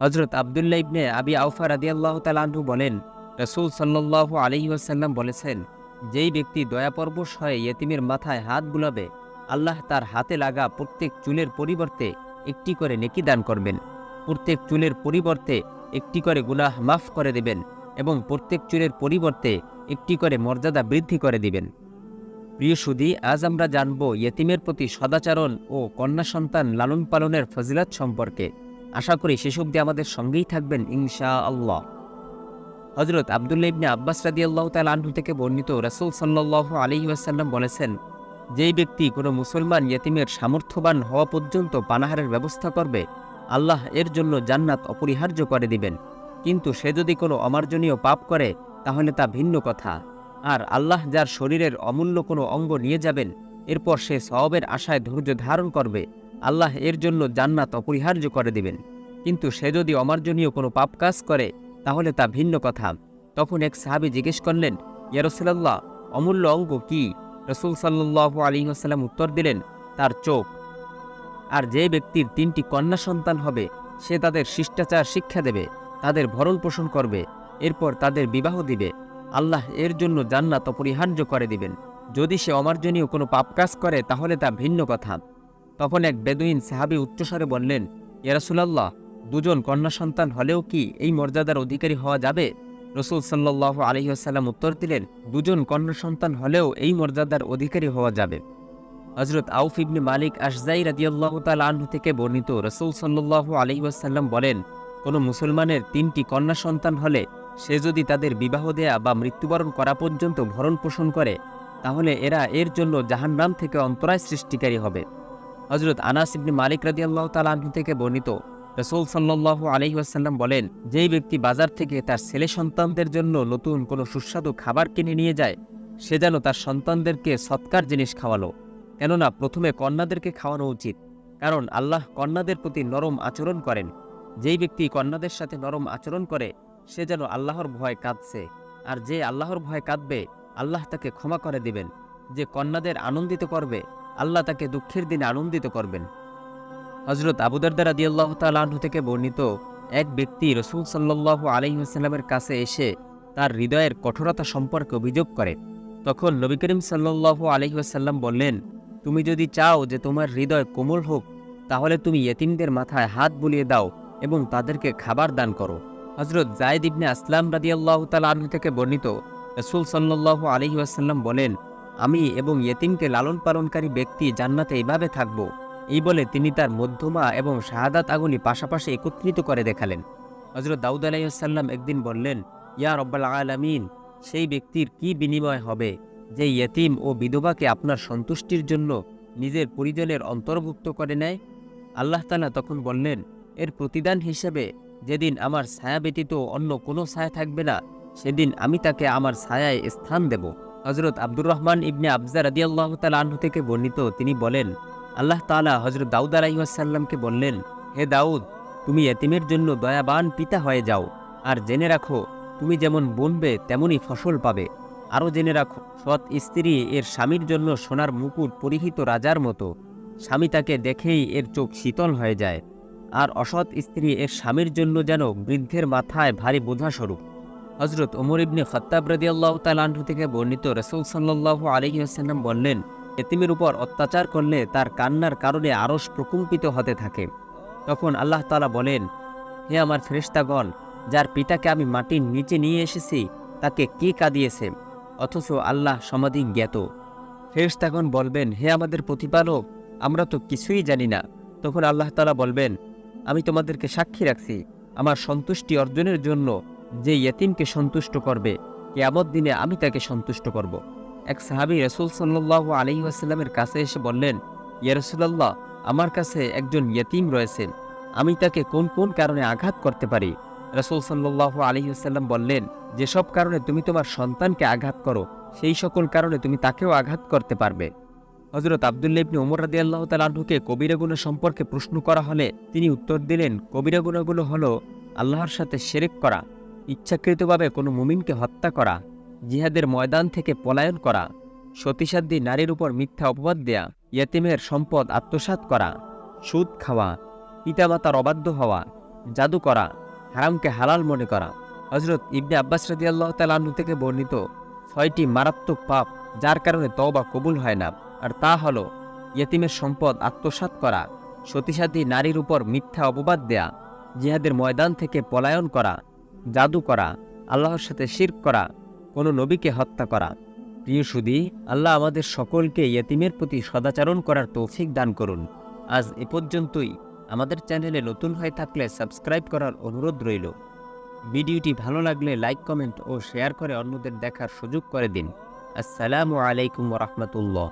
হজরত আবদুল্লাহ ইবনে আবি আউফা রাদিয়াল্লাহ তালাহু বলেন, রসুল সাল্লাহ আলহি আসাল্লাম বলেছেন, যেই ব্যক্তি দয়াপরবশ হয়ে ইয়েতিমের মাথায় হাত বুলাবে, আল্লাহ তার হাতে লাগা প্রত্যেক চুলের পরিবর্তে একটি করে নেকি দান করবেন। প্রত্যেক চুলের পরিবর্তে একটি করে গুনাহ মাফ করে দেবেন এবং প্রত্যেক চুলের পরিবর্তে একটি করে মর্যাদা বৃদ্ধি করে দিবেন। প্রিয় সুদী, আজ আমরা জানব ইয়েতিমের প্রতি সদাচরণ ও কন্যা সন্তান লালন পালনের ফজিলাত সম্পর্কে। আশা করি সেসব দিয়ে আমাদের সঙ্গেই থাকবেন ইনশা আল্লাহ হজরত আবদুল্লা ইবনে আব্বাস রাদি আল্লাহ তাল তালু থেকে বর্ণিত রাসুল সাল্লাহ আলী ওয়াসাল্লাম বলেছেন, যেই ব্যক্তি কোনো মুসলমান ইয়েতিমের সামর্থ্যবান হওয়া পর্যন্ত পানাহারের ব্যবস্থা করবে, আল্লাহ এর জন্য জান্নাত অপরিহার্য করে দিবেন। কিন্তু সে যদি কোনো অমার্জনীয় পাপ করে, তাহলে তা ভিন্ন কথা। আর আল্লাহ যার শরীরের অমূল্য কোনো অঙ্গ নিয়ে যাবেন, এরপর সে সবের আশায় ধৈর্য ধারণ করবে। আল্লাহ এর জন্য জান্নাত অপরিহার্য করে দিবেন। কিন্তু সে যদি অমার্জনীয় কোনো পাপ কাজ করে, তাহলে তা ভিন্ন কথা। তখন এক সাহাবি জিজ্ঞেস করলেন ইয়ারসুল্লাহ অমূল্য অঙ্গ কি? রসুল সাল্লাহ আলী আসাল্লাম উত্তর দিলেন, তার চোখ। আর যে ব্যক্তির তিনটি কন্যা সন্তান হবে, সে তাদের শিষ্টাচার শিক্ষা দেবে, তাদের ভরণ পোষণ করবে, এরপর তাদের বিবাহ দিবে। আল্লাহ এর জন্য জান্নাত অপরিহার্য করে দিবেন। যদি সে অমার্জনীয় কোনো পাপ কাজ করে, তাহলে তা ভিন্ন কথা। তখন এক বেদুইন সাহাবি উচ্চস্বরে বললেন ইয়ারাসুলাল্লাহ দুজন কন্যা সন্তান হলেও কি এই মর্যাদার অধিকারী হওয়া যাবে? রসুল সাল্লাহ আলহিহাসাল্লাম উত্তর দিলেন, দুজন কন্যা সন্তান হলেও এই মর্যাদার অধিকারী হওয়া যাবে। হজরত আউফ ইবনে মালিক আশজাই রাদিয়াল্লাহ তাল থেকে বর্ণিত রসুল সাল্লাহ আলহিহাসাল্লাম বলেন, কোনো মুসলমানের তিনটি কন্যা সন্তান হলে সে যদি তাদের বিবাহ দেয়া বা মৃত্যুবরণ করা পর্যন্ত ভরণ পোষণ করে, তাহলে এরা এর জন্য জাহান্নাম থেকে অন্তরায় সৃষ্টিকারী হবে। হজরত আনাস ইবনে মালিক রাদিয়াল্লাহ তালাহু থেকে বর্ণিত। রসুল সাল্লাহ আলহি আসাল্লাম বলেন, যেই ব্যক্তি বাজার থেকে তার ছেলে সন্তানদের জন্য নতুন কোনো সুস্বাদু খাবার কিনে নিয়ে যায়, সে যেন তার সন্তানদেরকে সৎকার জিনিস খাওয়ালো। কেননা প্রথমে কন্যাদেরকে খাওয়ানো উচিত, কারণ আল্লাহ কন্যাদের প্রতি নরম আচরণ করেন। যেই ব্যক্তি কন্যাদের সাথে নরম আচরণ করে, সে যেন আল্লাহর ভয় কাঁদছে। আর যে আল্লাহর ভয় কাঁদবে, আল্লাহ তাকে ক্ষমা করে দিবেন। যে কন্যাদের আনন্দিত করবে আল্লাহ তাকে দুঃখের দিনে আনন্দিত করবেন। হজরত আবুদারদার আদি আল্লাহ তালাহ থেকে বর্ণিত এক ব্যক্তি রসুল সাল্লাহ আলহিহাস্লামের কাছে এসে তার হৃদয়ের কঠোরতা সম্পর্কে অভিযোগ করে। তখন নবী করিম সাল্লাহ আলহিহাসাল্লাম বললেন, তুমি যদি চাও যে তোমার হৃদয় কোমল হোক, তাহলে তুমি ইয়েতিমদের মাথায় হাত বুলিয়ে দাও এবং তাদেরকে খাবার দান করো। হজরত জায়দ ইবনে আসলাম রাদিয়াল্লাহ তালাহ থেকে বর্ণিত রসুল সাল্লাহ আলহি আসাল্লাম বলেন আমি এবং ইয়েতিমকে লালন পালনকারী ব্যক্তি জান্নাতে এইভাবে থাকব। এই বলে তিনি তার মধ্যমা এবং শাহাদাত আগুনি পাশাপাশি একত্রিত করে দেখালেন। হজরত দাউদ আলাইসাল্লাম একদিন বললেন, ইয়া রব্বাল আলামিন, সেই ব্যক্তির কি বিনিময় হবে যে ইয়েতিম ও বিধবাকে আপনার সন্তুষ্টির জন্য নিজের পরিজনের অন্তর্ভুক্ত করে নেয়? আল্লাহ তালা তখন বললেন, এর প্রতিদান হিসেবে যেদিন আমার ছায়া ব্যতীত অন্য কোনো ছায়া থাকবে না, সেদিন আমি তাকে আমার ছায়ায় স্থান দেব। হজরত আব্দুর রহমান ইবনে আফজা রাদি আল্লাহ আনহু থেকে বর্ণিত, তিনি বলেন, আল্লাহ তালা হজরত দাউদ আলাইসাল্লামকে বললেন, হে দাউদ, তুমি এতিমের জন্য দয়াবান পিতা হয়ে যাও, আর জেনে রাখো, তুমি যেমন বনবে তেমনই ফসল পাবে। আরও জেনে রাখো, সৎ স্ত্রী এর স্বামীর জন্য সোনার মুকুট পরিহিত রাজার মতো। স্বামী তাকে দেখেই এর চোখ শীতল হয়ে যায়, আর অসৎ স্ত্রী এর স্বামীর জন্য যেন বৃদ্ধের মাথায় ভারী বোঝাস্বরূপ। হজরত ওমর ইবনে খত্তাব রদি আল্লাহ থেকে বর্ণিত রসুল সাল্লাহ আলহিহাসাল্লাম বললেন, এতিমের উপর অত্যাচার করলে তার কান্নার কারণে আরস প্রকম্পিত হতে থাকে। তখন আল্লাহ তালা বলেন, হে আমার ফেরেস্তাগণ যার পিতাকে আমি মাটির নিচে নিয়ে এসেছি, তাকে কে কাঁদিয়েছে? অথচ আল্লাহ সমাধি জ্ঞাত। ফেরেস্তাগণ বলবেন, হে আমাদের প্রতিপালক, আমরা তো কিছুই জানি না। তখন আল্লাহ তালা বলবেন, আমি তোমাদেরকে সাক্ষী রাখছি। আমার সন্তুষ্টি অর্জনের জন্য যে ইয়েতিমকে সন্তুষ্ট করবে, কেয়ামত দিনে আমি তাকে সন্তুষ্ট করব। এক সাহাবি রসুল সাল্লাহ আলী আসাল্লামের কাছে এসে বললেন, ইয়া রসুল্লাহ আমার কাছে একজন ইয়েতিম রয়েছেন, আমি তাকে কোন কোন কারণে আঘাত করতে পারি রসুল সাল্লাহ আলী আসাল্লাম বললেন, যেসব কারণে তুমি তোমার সন্তানকে আঘাত করো, সেই সকল কারণে তুমি তাকেও আঘাত করতে পারবে হজরত আবদুল্লা ইবনে ওমর রাদি আল্লাহ তালাহুকে কবিরাগুণ সম্পর্কে প্রশ্ন করা হলে তিনি উত্তর দিলেন, কবিরা গুণাগুলো হলো আল্লাহর সাথে শেরেক করা ইচ্ছাকৃতভাবে কোনো মুমিনকে হত্যা করা, জিহাদের ময়দান থেকে পলায়ন করা, সতীসাধ্যী নারীর উপর মিথ্যা অপবাদ দেয়া, ইয়েতিমের সম্পদ আত্মসাৎ করা, সুদ খাওয়া, পিতামাতার অবাধ্য হওয়া, জাদু করা, হারামকে হালাল মনে করা। হজরত ইবনে আব্বাস রাদি আল্লাহ তালু থেকে বর্ণিত ছয়টি মারাত্মক পাপ, যার কারণে তওবা কবুল হয় না। আর তা হল ইয়েতিমের সম্পদ আত্মসাৎ করা সতীসাথী নারীর উপর মিথ্যা অপবাদ দেয়া, জিহাদের ময়দান থেকে পলায়ন করা জাদু করা, আল্লাহর সাথে শির্ক করা, কোনো নবীকে হত্যা করা। প্রিয় সুদী, আল্লাহ আমাদের সকলকে ইয়েতিমের প্রতি সদাচরণ করার তৌফিক দান করুন। আজ এ পর্যন্তই। আমাদের চ্যানেলে নতুন হয়ে থাকলে সাবস্ক্রাইব করার অনুরোধ রইল। ভিডিওটি ভালো লাগলে লাইক, কমেন্ট ও শেয়ার করে অন্যদের দেখার সুযোগ করে দিন। আসসালামু আলাইকুম রহমতুল্লাহ।